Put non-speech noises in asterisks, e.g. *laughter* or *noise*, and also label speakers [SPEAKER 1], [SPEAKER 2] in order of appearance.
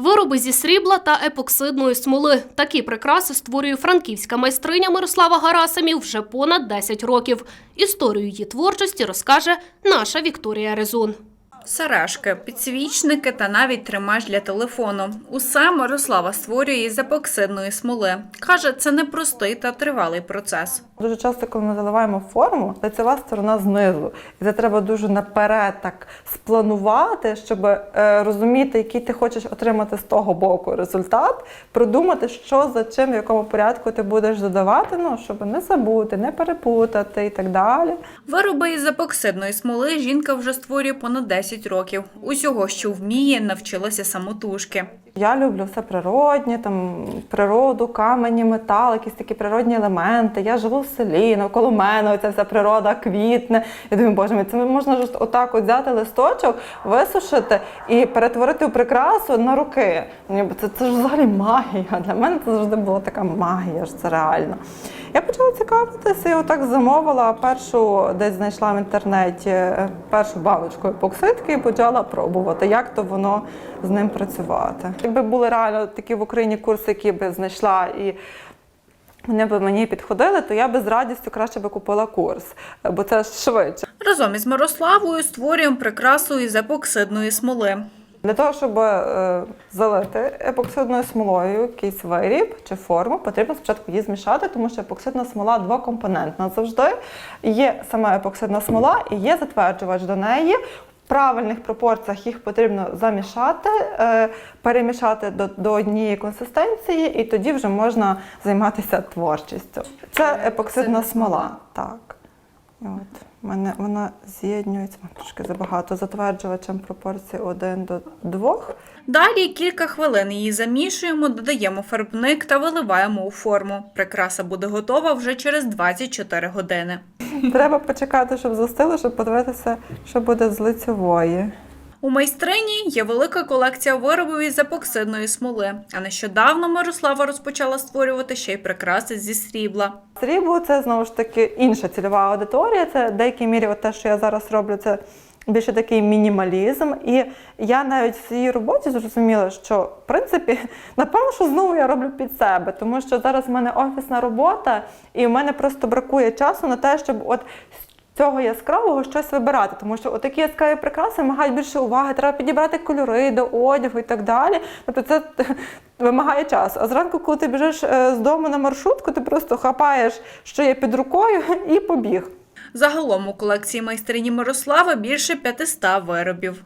[SPEAKER 1] Вироби зі срібла та епоксидної смоли. Такі прикраси створює франківська майстриня Мирослава Гарасимів вже понад 10 років. Історію її творчості розкаже наша Вікторія Резун.
[SPEAKER 2] Сережки, підсвічники та навіть тримач для телефону. Усе Мирослава створює із епоксидної смоли. Каже, це непростий та тривалий процес.
[SPEAKER 3] Дуже часто, коли ми заливаємо форму, лицева сторона знизу. І це треба дуже наперед так спланувати, щоб е, розуміти, який ти хочеш отримати з того боку результат, продумати, що за чим, в якому порядку ти будеш додавати, ну, щоб не забути, не перепутати і так далі.
[SPEAKER 2] Вироби із епоксидної смоли жінка вже створює понад 10 років. Усього, що вміє, навчилася самотужки.
[SPEAKER 3] Я люблю все природнє, там природу, камені, метал, якісь такі природні елементи. Я живу в селі, навколо мене оця вся природа квітне. Я думаю, боже мій, це можна ж отак от взяти листочок, висушити і перетворити у прикрасу на руки. Це, це ж взагалі магія. Для мене це завжди була така магія, ж це реально. Я почала цікавитися і отак замовила першу, десь знайшла в інтернеті е, першу баночку епоксидки і почала пробувати, як то воно з ним працювати. Якби були реально такі в Україні курси, які би знайшла і вони б мені підходили, то я би з радістю краще би купила курс, бо це швидше.
[SPEAKER 2] Разом із Мирославою створюємо прикрасу із епоксидної смоли.
[SPEAKER 3] Для того, щоб е, залити епоксидною смолою якийсь виріб чи форму, потрібно спочатку її змішати, тому що епоксидна смола двокомпонентна завжди. Є сама епоксидна смола і є затверджувач до неї. Правильних пропорціях їх потрібно замішати, е, перемішати до, до однієї консистенції, і тоді вже можна займатися творчістю. Це епоксидна смола. Так. От, мене вона з'єднюється трошки забагато затверджувачем пропорції 1 до 2.
[SPEAKER 2] Далі кілька хвилин її замішуємо, додаємо фарбник та виливаємо у форму. Прикраса буде готова вже через 24 години.
[SPEAKER 3] Треба почекати, щоб застило, щоб подивитися, що буде з лицевої.
[SPEAKER 2] У майстрині є велика колекція виробів із епоксидної смоли. А нещодавно Мирослава розпочала створювати ще й прикраси зі срібла.
[SPEAKER 3] Срібло це знову ж таки інша цільова аудиторія. Це в деякій мірі, от те, що я зараз роблю, це більше такий мінімалізм. І я навіть в своїй роботі зрозуміла, що в принципі, *laughs* напевно, що знову я роблю під себе, тому що зараз в мене офісна робота, і в мене просто бракує часу на те, щоб от. Цього яскравого щось вибирати, тому що отакі яскраві прикраси вимагають більше уваги, треба підібрати кольори до одягу і так далі. Тобто це *laughs* вимагає часу. А зранку, коли ти біжиш е, з дому на маршрутку, ти просто хапаєш, що є під рукою, *laughs* і побіг.
[SPEAKER 2] Загалом у колекції майстрині Мирослави більше 500 виробів.